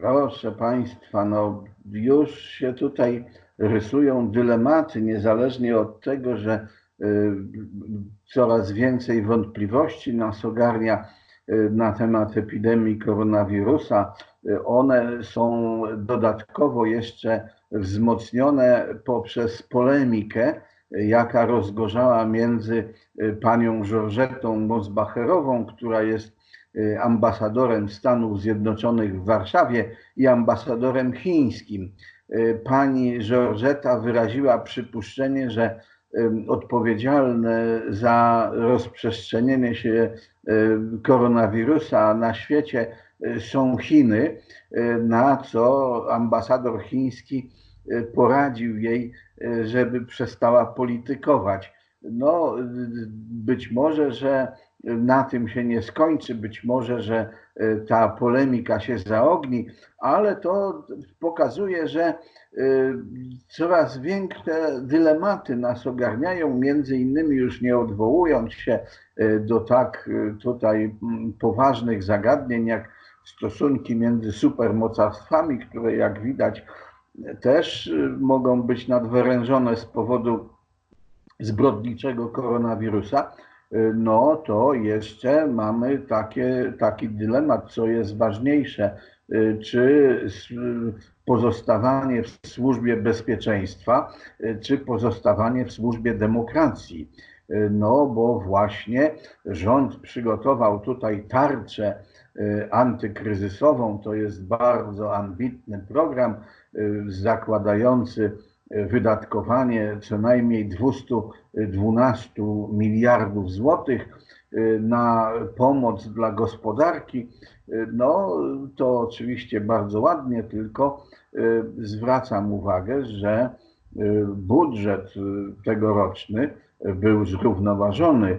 Proszę Państwa, no już się tutaj rysują dylematy, niezależnie od tego, że y, coraz więcej wątpliwości nas ogarnia y, na temat epidemii koronawirusa. Y, One są dodatkowo jeszcze wzmocnione poprzez polemikę, jaka rozgorzała między panią Georgetą Mosbacherową, która jest ambasadorem Stanów Zjednoczonych w Warszawie i ambasadorem chińskim. Y, Pani Georgeta wyraziła przypuszczenie, że odpowiedzialne za rozprzestrzenienie się y, koronawirusa na świecie y, są Chiny, y, na co ambasador chiński y, poradził jej, y, żeby przestała politykować. No, y, być może, że na tym się nie skończy, być może, że y, ta polemika się zaogni, ale to pokazuje, że y, coraz większe dylematy nas ogarniają, między innymi już nie odwołując się y, do tak tutaj mm, poważnych zagadnień jak stosunki między supermocarstwami, które jak widać też mogą być nadwyrężone z powodu zbrodniczego koronawirusa, no to jeszcze mamy takie, taki dylemat, co jest ważniejsze, y, czy s- pozostawanie w służbie bezpieczeństwa, y, czy pozostawanie w służbie demokracji. Y, No bo właśnie rząd przygotował tutaj tarczę y, antykryzysową, to jest bardzo ambitny program y, zakładający wydatkowanie co najmniej 212 miliardów złotych y, na pomoc dla gospodarki. Y, No to oczywiście bardzo ładnie, tylko y, zwracam uwagę, że budżet tegoroczny był zrównoważony.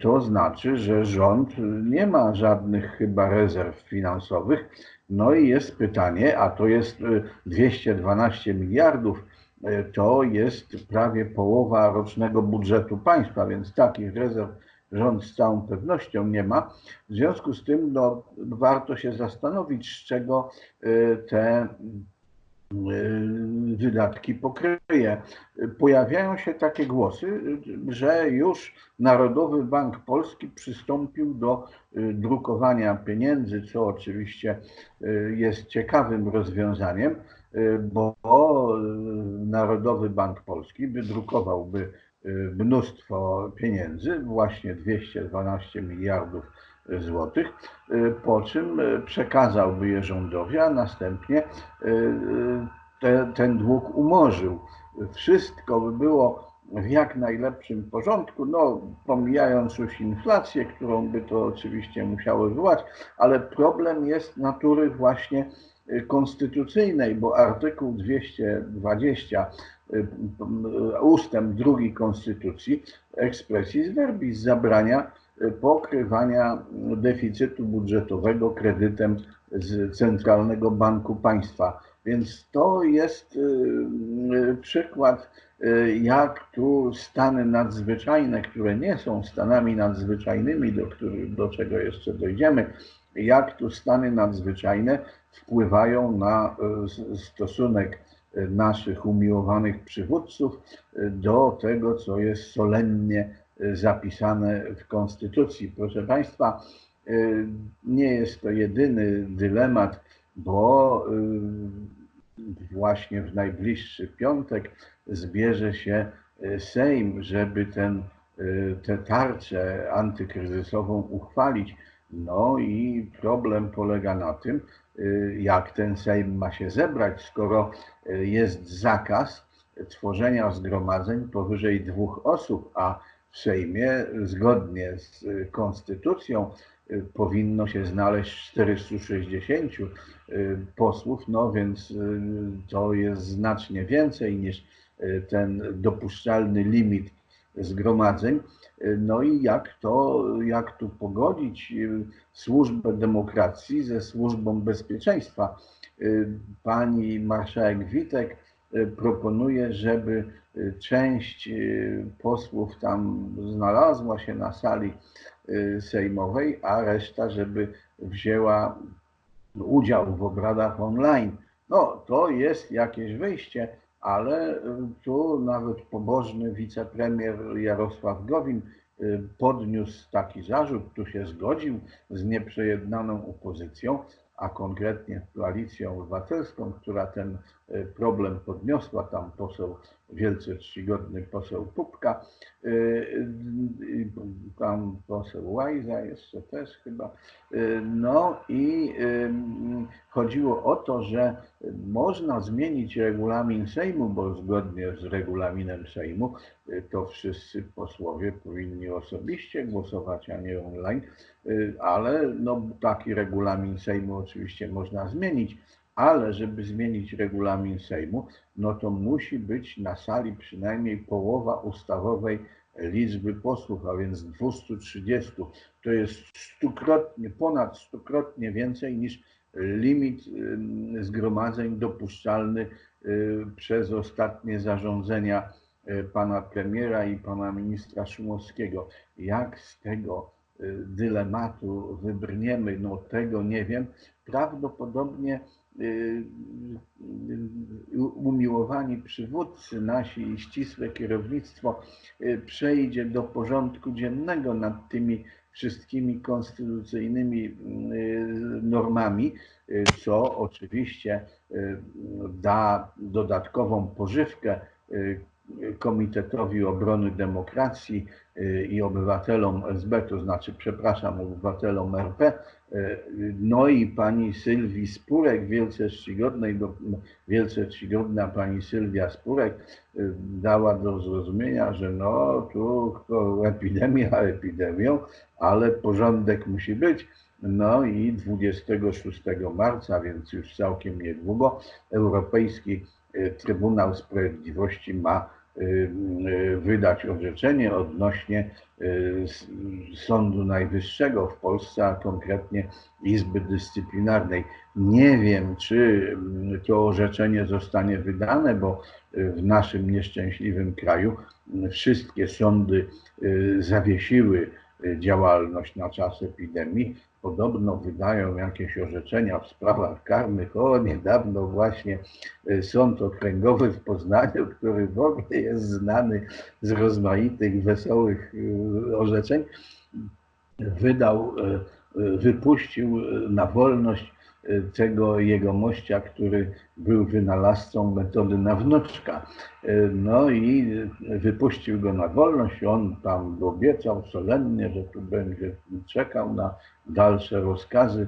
To znaczy, że rząd nie ma żadnych chyba rezerw finansowych. No i jest pytanie, a to jest y, 212 miliardów, to jest prawie połowa rocznego budżetu państwa, więc takich rezerw rząd z całą pewnością nie ma. W związku z tym no, warto się zastanowić, z czego y, te y, wydatki pokryje. Pojawiają się takie głosy, że już Narodowy Bank Polski przystąpił do drukowania pieniędzy, co oczywiście jest ciekawym rozwiązaniem, bo y, Narodowy Bank Polski wydrukowałby y, mnóstwo pieniędzy, właśnie 212 miliardów złotych, y, po czym y, przekazałby je rządowi, a następnie y, y, te, ten dług umorzył. Wszystko by było w jak najlepszym porządku, no pomijając już inflację, którą by to oczywiście musiało wywołać, ale problem jest natury właśnie y, konstytucyjnej, bo artykuł 220 y, ustęp drugi Konstytucji expressis verbis zabrania y, pokrywania deficytu budżetowego kredytem z Centralnego Banku Państwa. Więc to jest y, przykład, jak tu stany nadzwyczajne, które nie są stanami nadzwyczajnymi, do, których, do czego jeszcze dojdziemy, jak tu stany nadzwyczajne wpływają na s- stosunek y, naszych umiłowanych przywódców y, do tego, co jest solennie zapisane w Konstytucji. Proszę Państwa, nie jest to jedyny dylemat, bo właśnie w najbliższy piątek zbierze się Sejm, żeby ten, tę tarczę antykryzysową uchwalić. No i problem polega na tym, jak ten Sejm ma się zebrać, skoro y, jest zakaz tworzenia zgromadzeń powyżej dwóch osób, a w Sejmie zgodnie z y, konstytucją y, powinno się znaleźć 460 y, posłów, no więc y, to jest znacznie więcej niż y, ten dopuszczalny limit zgromadzeń. No i jak to, jak tu pogodzić y, służbę demokracji ze służbą bezpieczeństwa? Y, Pani marszałek Witek y, proponuje, żeby część posłów tam znalazła się na sali sejmowej, a reszta, żeby wzięła udział w obradach online. No, to jest jakieś wyjście, ale y, tu nawet pobożny wicepremier Jarosław Gowin y, podniósł taki zarzut, tu się zgodził z nieprzejednaną opozycją, a konkretnie koalicją obywatelską, która ten y, problem podniosła, tam poseł, wielce czcigodny poseł Pupka, y, y, tam poseł Łajza jeszcze też chyba. No i chodziło o to, że można zmienić regulamin Sejmu, bo zgodnie z regulaminem Sejmu to wszyscy posłowie powinni osobiście głosować, a nie online, ale no, taki regulamin Sejmu oczywiście można zmienić, ale żeby zmienić regulamin Sejmu, no to musi być na sali przynajmniej połowa ustawowej liczby posłów, a więc 230. To jest stukrotnie, ponad stukrotnie więcej niż limit zgromadzeń dopuszczalny y, przez ostatnie zarządzenia y, pana premiera i pana ministra Szumowskiego. Jak z tego y, dylematu wybrniemy, no tego nie wiem. Prawdopodobnie umiłowani przywódcy nasi i ścisłe kierownictwo przejdzie do porządku dziennego nad tymi wszystkimi konstytucyjnymi normami, co oczywiście da dodatkową pożywkę Komitetowi Obrony Demokracji y, i obywatelom SB, to znaczy, przepraszam, obywatelom RP, y, no i pani Sylwii Spurek, wielce czcigodnej, wielce czcigodna pani Sylwia Spurek y, dała do zrozumienia, że no tu epidemia epidemią, ale porządek musi być. No i 26 marca, więc już całkiem niedługo, Europejski Trybunał Sprawiedliwości ma wydać orzeczenie odnośnie y, Sądu Najwyższego w Polsce, a konkretnie Izby Dyscyplinarnej. Nie wiem, czy to orzeczenie zostanie wydane, bo w naszym nieszczęśliwym kraju wszystkie sądy zawiesiły działalność na czas epidemii, podobno wydają jakieś orzeczenia w sprawach karnych. O, niedawno właśnie e, Sąd Okręgowy w Poznaniu, który w ogóle jest znany z rozmaitych wesołych e, orzeczeń, wydał, wypuścił na wolność tego jegomościa, który był wynalazcą metody na wnuczka. No i wypuścił go na wolność. On tam obiecał solennie, że tu będzie czekał na dalsze rozkazy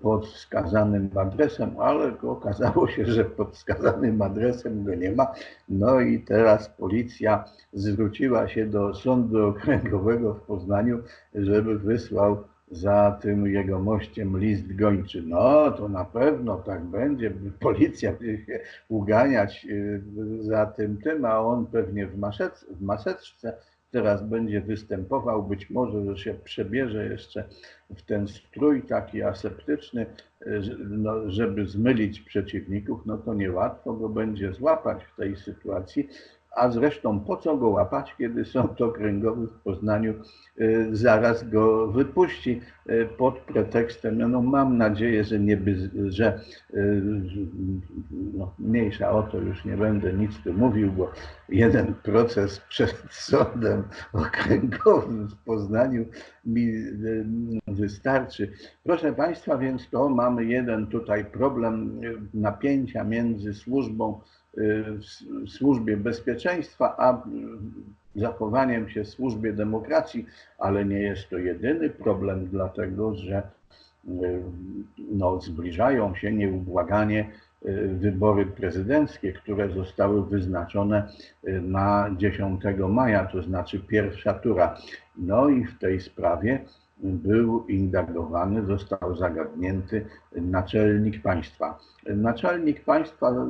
pod wskazanym adresem, ale okazało się, że pod wskazanym adresem go nie ma. No i teraz policja zwróciła się do Sądu Okręgowego w Poznaniu, żeby wysłał za tym jego mościem list gończy. No, to na pewno tak będzie. Policja będzie się uganiać y, za tym tym, a on pewnie w, maszec, w maseczce teraz będzie występował. Być może, że się przebierze jeszcze w ten strój taki aseptyczny, y, no, żeby zmylić przeciwników. No to niełatwo go będzie złapać w tej sytuacji. A zresztą po co go łapać, kiedy sąd okręgowy w Poznaniu y, zaraz go wypuści y, pod pretekstem, no, no mam nadzieję, że nie by, że y, no, mniejsza o to już nie będę nic tu mówił, bo jeden proces przed sądem okręgowym w Poznaniu mi wystarczy. Proszę Państwa, więc to mamy jeden tutaj problem napięcia między służbą w służbie bezpieczeństwa, a zachowaniem się w służbie demokracji, ale nie jest to jedyny problem, dlatego że no, zbliżają się nieubłaganie y, wybory prezydenckie, które zostały wyznaczone y, na 10 maja, to znaczy pierwsza tura. No i w tej sprawie był indagowany, został zagadnięty naczelnik państwa. Naczelnik państwa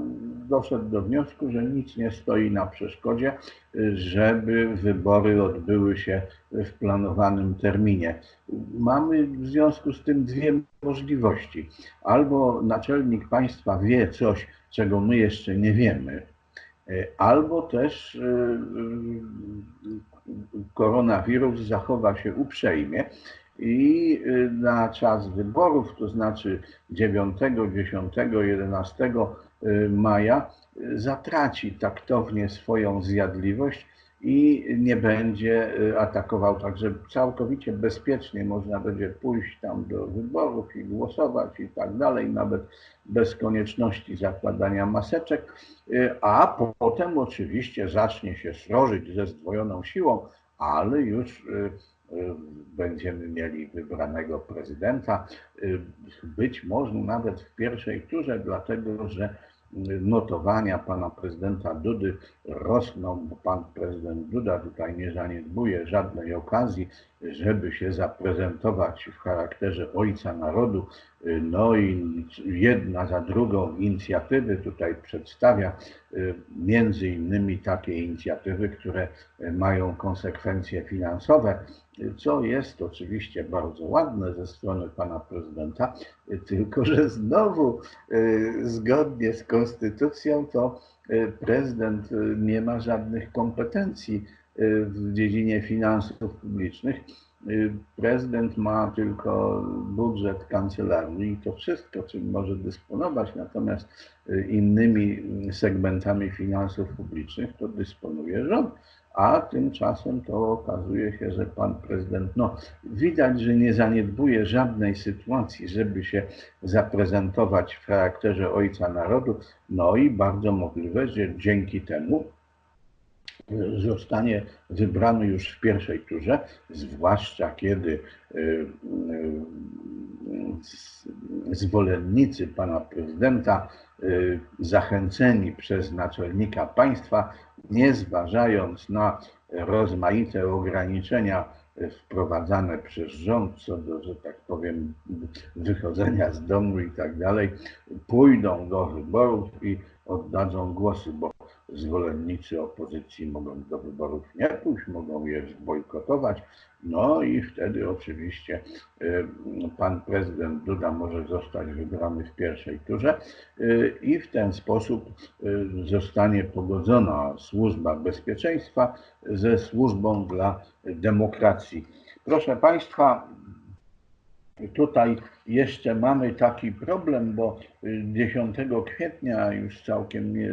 doszedł do wniosku, że nic nie stoi na przeszkodzie, żeby wybory odbyły się w planowanym terminie. Mamy w związku z tym dwie możliwości. Albo naczelnik państwa wie coś, czego my jeszcze nie wiemy, albo też y, koronawirus zachowa się uprzejmie i y, na czas wyborów, to znaczy 9, 10, 11 maja, y, zatraci taktownie swoją zjadliwość i nie będzie y, atakował, także całkowicie bezpiecznie można będzie pójść tam do wyborów i głosować i tak dalej, nawet bez konieczności zakładania maseczek, a potem oczywiście zacznie się srożyć ze zdwojoną siłą, ale już będziemy mieli wybranego prezydenta. Być może nawet w pierwszej turze, dlatego że notowania pana prezydenta Dudy rosną, bo pan prezydent Duda tutaj nie zaniedbuje żadnej okazji, żeby się zaprezentować w charakterze ojca narodu. No i jedna za drugą inicjatywy tutaj przedstawia, między innymi takie inicjatywy, które mają konsekwencje finansowe, co jest oczywiście bardzo ładne ze strony pana prezydenta, tylko że znowu zgodnie z konstytucją to prezydent nie ma żadnych kompetencji w dziedzinie finansów publicznych. Prezydent ma tylko budżet kancelarii i to wszystko, czym może dysponować, natomiast innymi segmentami finansów publicznych to dysponuje rząd. A tymczasem to okazuje się, że pan prezydent, no widać, że nie zaniedbuje żadnej sytuacji, żeby się zaprezentować w charakterze ojca narodu. No i bardzo możliwe, że dzięki temu zostanie wybrany już w pierwszej turze, zwłaszcza kiedy y, y, zwolennicy pana prezydenta, y, zachęceni przez naczelnika państwa, nie zważając na rozmaite ograniczenia wprowadzane przez rząd co do, że tak powiem, wychodzenia z domu i tak dalej, pójdą do wyborów i oddadzą głosy, bo zwolennicy opozycji mogą do wyborów nie pójść, mogą je zbojkotować. No i wtedy oczywiście y, pan prezydent Duda może zostać wybrany w pierwszej turze y, i w ten sposób y, zostanie pogodzona służba bezpieczeństwa ze służbą dla demokracji. Proszę Państwa, Tutaj jeszcze mamy taki problem, bo 10 kwietnia, już całkiem, nie,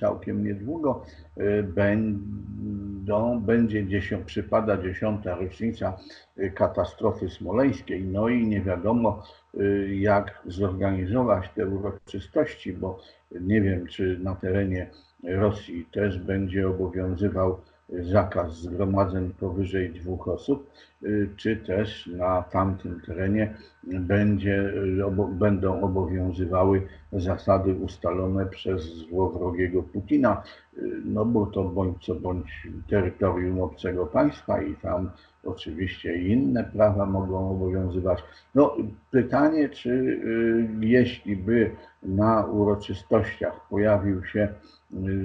całkiem niedługo, y, będą, będzie 10, przypada 10. rocznica y, katastrofy smoleńskiej. No i nie wiadomo, y, jak zorganizować te uroczystości, bo nie wiem, czy na terenie Rosji też będzie obowiązywał zakaz zgromadzeń powyżej dwóch osób, y, czy też na tamtym terenie będzie, obo, będą obowiązywały zasady ustalone przez złowrogiego Putina, y, no bo to bądź co bądź terytorium obcego państwa i tam oczywiście inne prawa mogą obowiązywać. No pytanie, czy y, jeśli by na uroczystościach pojawił się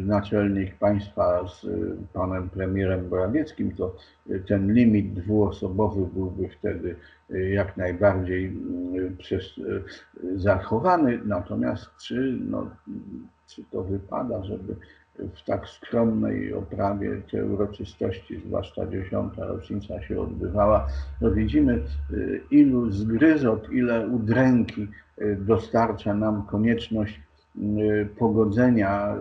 naczelnik państwa z panem premierem Morawieckim, to ten limit dwuosobowy byłby wtedy jak najbardziej przez, zachowany. Natomiast czy, no, czy to wypada, żeby w tak skromnej oprawie te uroczystości, zwłaszcza dziesiąta rocznica się odbywała, no widzimy ilu zgryzot, ile udręki dostarcza nam konieczność Y, pogodzenia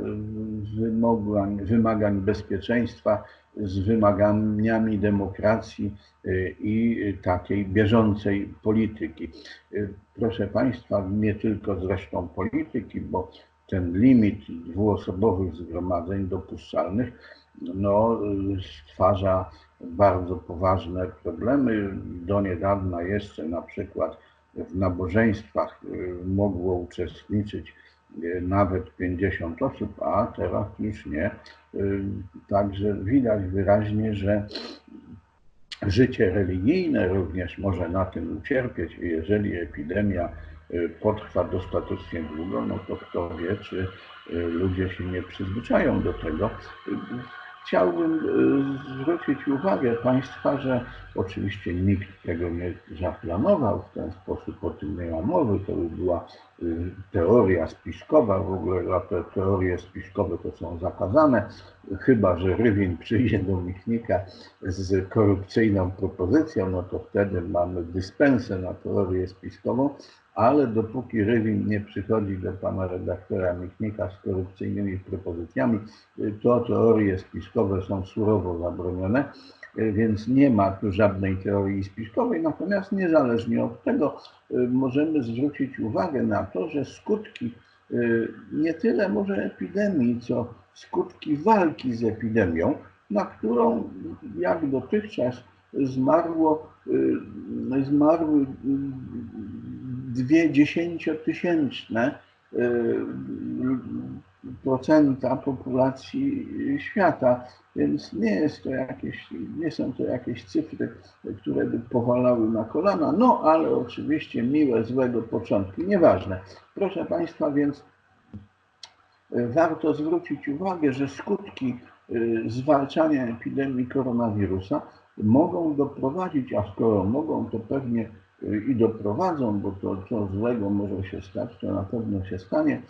wymagań, wymagań bezpieczeństwa z wymaganiami demokracji y, i takiej bieżącej polityki. Y, proszę Państwa, nie tylko zresztą polityki, bo ten limit dwuosobowych zgromadzeń dopuszczalnych no, stwarza bardzo poważne problemy. Do niedawna jeszcze na przykład w nabożeństwach mogło uczestniczyć nawet 50 osób, a teraz już nie. Y, także widać wyraźnie, że życie religijne również może na tym ucierpieć jeżeli epidemia y, potrwa dostatecznie długo, no to kto wie, czy y, ludzie się nie przyzwyczają do tego. Chciałbym y, zwrócić uwagę Państwa, że oczywiście nikt tego nie zaplanował w ten sposób, o tym nie ma mowy, to by była y, teoria spiskowa, w ogóle te teorie spiskowe to są zakazane, chyba że Rywin przyjdzie do Michnika z korupcyjną propozycją, no to wtedy mamy dyspensę na teorię spiskową, ale dopóki Rywin nie przychodzi do pana redaktora Michnika z korupcyjnymi propozycjami, to teorie spiskowe są surowo zabronione, więc nie ma tu żadnej teorii spiskowej, natomiast niezależnie od tego możemy zwrócić uwagę na to, że skutki nie tyle może epidemii, co skutki walki z epidemią, na którą jak dotychczas zmarło, zmarły dwie dziesięciotysięczne y, procenta populacji świata, więc nie jest to jakieś, nie są to jakieś cyfry, które by powalały na kolana, no ale oczywiście miłe, złego początki, nieważne. Proszę Państwa, więc y, warto zwrócić uwagę, że skutki y, zwalczania epidemii koronawirusa mogą doprowadzić, a skoro mogą, to pewnie i doprowadzą, bo to co złego może się stać, to na pewno się stanie,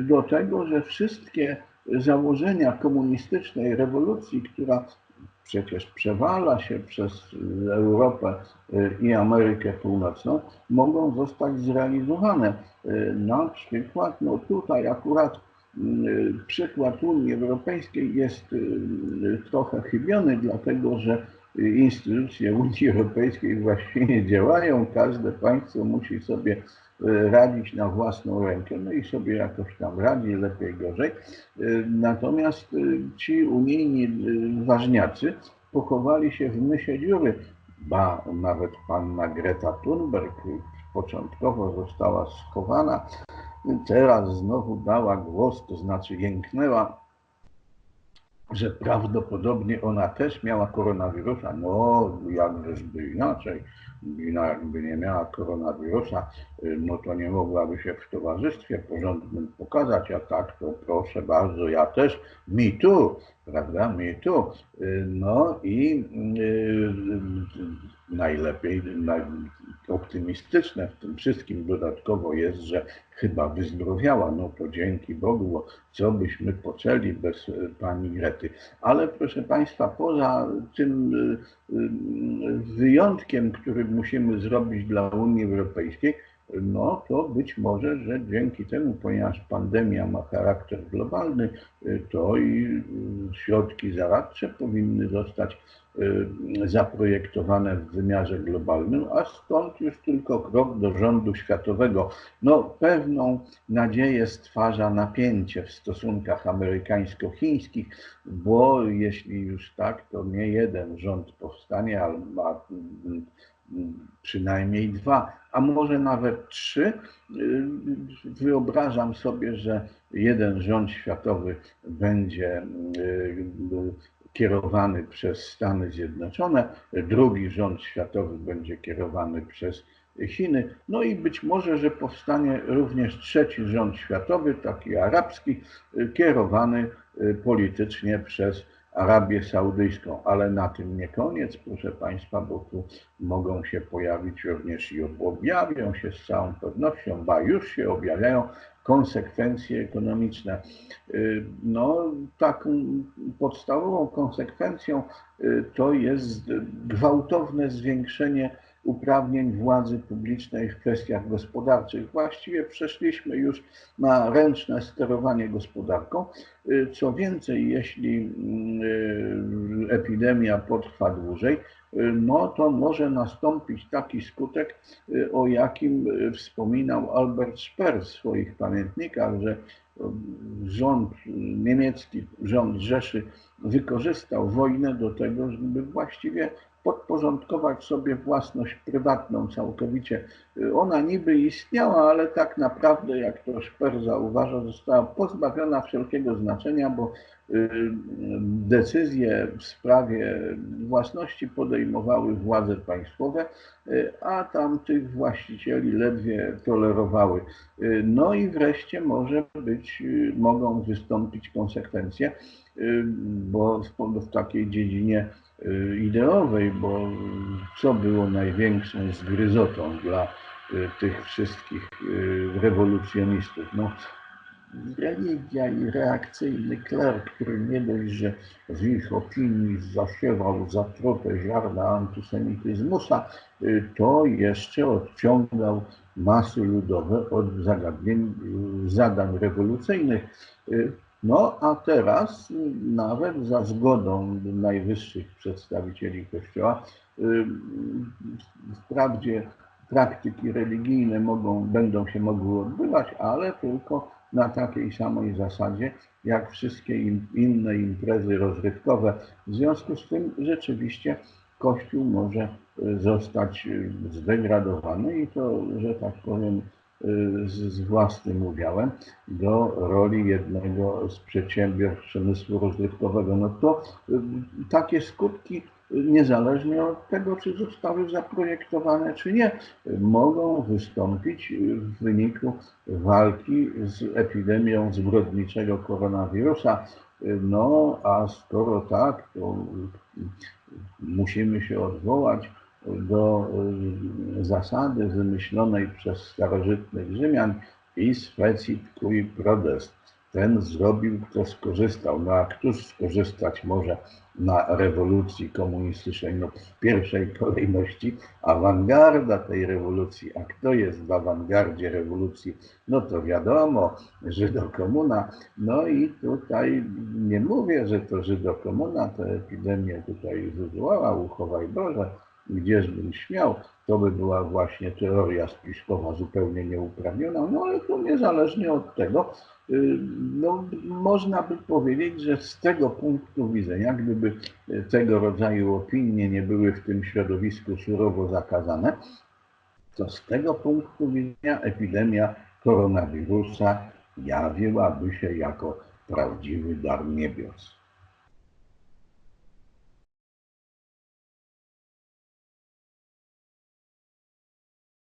do tego, że wszystkie założenia komunistycznej rewolucji, która przecież przewala się przez Europę i Amerykę Północną, mogą zostać zrealizowane. Na przykład, no tutaj akurat przykład Unii Europejskiej jest y, trochę chybiony, dlatego że instytucje Unii Europejskiej właściwie działają. Każde państwo musi sobie e, radzić na własną rękę, no i sobie jakoś tam radzi, lepiej, gorzej. E, natomiast e, ci unijni ważniacy pochowali się w mysie dziury, ba nawet panna Greta Thunberg początkowo została schowana, teraz znowu dała głos, to znaczy jęknęła że prawdopodobnie ona też miała koronawirusa. No, jakżeżby inaczej. Jakby nie miała koronawirusa, no to nie mogłaby się w towarzystwie porządnym pokazać, a tak to proszę bardzo, ja też, mi tu, prawda, mi tu. No i y, najlepiej, optymistyczne w tym wszystkim dodatkowo jest, że chyba wyzdrowiała, no to dzięki Bogu, bo co byśmy poczęli bez e, pani Grety. Ale proszę Państwa, poza tym e, e, wyjątkiem, który musimy zrobić dla Unii Europejskiej, no to być może, że dzięki temu, ponieważ pandemia ma charakter globalny, to i środki zaradcze powinny zostać zaprojektowane w wymiarze globalnym, a stąd już tylko krok do rządu światowego. No, pewną nadzieję stwarza napięcie w stosunkach amerykańsko-chińskich, bo jeśli już tak, to nie jeden rząd powstanie, ale ma przynajmniej dwa, a może nawet trzy. Y, wyobrażam sobie, że jeden rząd światowy będzie y, kierowany przez Stany Zjednoczone, drugi rząd światowy będzie kierowany przez Chiny, no i być może, że powstanie również trzeci rząd światowy, taki arabski, kierowany y, politycznie przez Arabię Saudyjską, ale na tym nie koniec, proszę Państwa, bo tu mogą się pojawić również i objawią się z całą pewnością, ba już się objawiają konsekwencje ekonomiczne. Y, no, taką podstawową konsekwencją y, to jest gwałtowne zwiększenie uprawnień władzy publicznej w kwestiach gospodarczych. Właściwie przeszliśmy już na ręczne sterowanie gospodarką. Y, co więcej, jeśli epidemia potrwa dłużej, no to może nastąpić taki skutek, y, o jakim y, wspominał Albert Speer w swoich pamiętnikach, że y, rząd niemiecki, rząd Rzeszy wykorzystał wojnę do tego, żeby właściwie podporządkować sobie własność prywatną całkowicie. Y, Ona niby istniała, ale tak naprawdę, jak to Szper zauważa, została pozbawiona wszelkiego znaczenia, bo y, decyzje w sprawie własności podejmowały władze państwowe, y, a tam tych właścicieli ledwie tolerowały. Y, No i wreszcie może być, y, mogą wystąpić konsekwencje, y, bo w, w takiej dziedzinie y, ideowej, bo co było największą zgryzotą dla y, tych wszystkich y, rewolucjonistów? No, religia i reakcyjny kler, który nie dość, że w ich opinii zasiewał zatrute ziarna antysemityzmusa, y, to jeszcze odciągał masy ludowe od zagadnień, y, zadań rewolucyjnych. No a teraz nawet za zgodą najwyższych przedstawicieli Kościoła, y, wprawdzie praktyki religijne mogą, będą się mogły odbywać, ale tylko na takiej samej zasadzie, jak wszystkie in, inne imprezy rozrywkowe. W związku z tym rzeczywiście Kościół może y, zostać y, zdegradowany i to, że tak powiem, z, z własnym udziałem do roli jednego z przedsiębiorstw przemysłu rozrywkowego. No to y, takie skutki, y, niezależnie od tego, czy zostały zaprojektowane, czy nie, y, mogą wystąpić y, w wyniku walki z epidemią zbrodniczego koronawirusa. Y, No, a skoro tak, to y, musimy się odwołać do y, zasady wymyślonej przez starożytnych Rzymian is fecit cui prodest. Ten zrobił, kto skorzystał. No a któż skorzystać może na rewolucji komunistycznej? No w pierwszej kolejności awangarda tej rewolucji. A kto jest w awangardzie rewolucji? No to wiadomo, Żydokomuna. No i tutaj nie mówię, że to Żydokomuna tę epidemię tutaj wywołała, uchowaj Boże, gdzieżbym śmiał, to by była właśnie teoria spiskowa zupełnie nieuprawniona, no ale to niezależnie od tego, y, no, można by powiedzieć, że z tego punktu widzenia, gdyby y, tego rodzaju opinie nie były w tym środowisku surowo zakazane, to z tego punktu widzenia epidemia koronawirusa jawiłaby się jako prawdziwy dar niebios.